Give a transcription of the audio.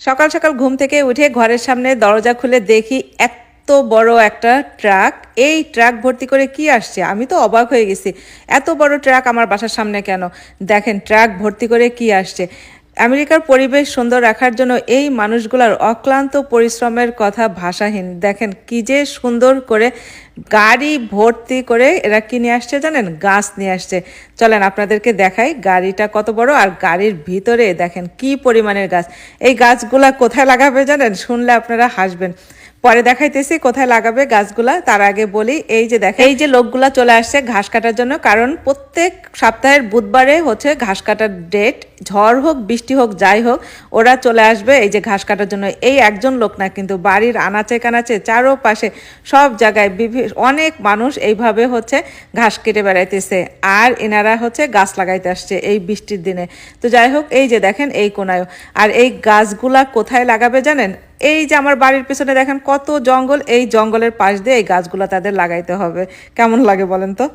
সকাল সকাল ঘুম থেকে উঠে ঘরের সামনে দরজা খুলে দেখি এত বড় একটা ট্রাক। এই ট্রাক ভর্তি করে কি আসছে? আমি তো অবাক হয়ে গেছি। এত বড় ট্রাক আমার বাসার সামনে কেন? দেখেন, ট্রাক ভর্তি করে কি আসছে? আমেরিকার পরিবেশ সুন্দর রাখার জন্য এই মানুষগুলোর অক্লান্ত পরিশ্রমের কথা ভাষাহীন। দেখেন কি যে সুন্দর করে গাড়ি ভর্তি করে এরা কি নিয়ে আসছে জানেন? গাছ নিয়ে আসছে। চলেন আপনাদেরকে দেখাই গাড়িটা কত বড় আর গাড়ির ভিতরে দেখেন কি পরিমাণের গাছ। এই গাছগুলা কোথায় লাগাবে জানেন? শুনলে আপনারা হাসবেন। পরে দেখাইতেছি কোথায় লাগাবে গাছগুলা। তার আগে বলি, এই যে দেখেন, এই যে লোকগুলা চলে আসছে ঘাস কাটার জন্য, কারণ প্রত্যেক সপ্তাহের বুধবারে হচ্ছে ঘাস কাটার ডেট ঝড় হোক, বৃষ্টি হোক, যাই হোক, ওরা চলে আসবে এই যে ঘাস কাটার জন্য। এই একজন লোক না, কিন্তু বাড়ির আনাচে কানাচে চারো পাশে সব জায়গায় বিভি- অনেক মানুষ এইভাবে হচ্ছে ঘাস কেটে বেড়াইতেছে। আর এনারা হচ্ছে গাছ লাগাইতে আসছে এই বৃষ্টির দিনে। তো যাই হোক, এই যে দেখেন এই কোনায়। আর এই গাছগুলা কোথায় লাগাবে জানেন? এই যে আমার বাড়ির পেছনে দেখেন কত জঙ্গল, এই জঙ্গলের পাশ দিয়ে এই গাছগুলো তাদের লাগাইতে হবে। কেমন লাগে বলেন তো?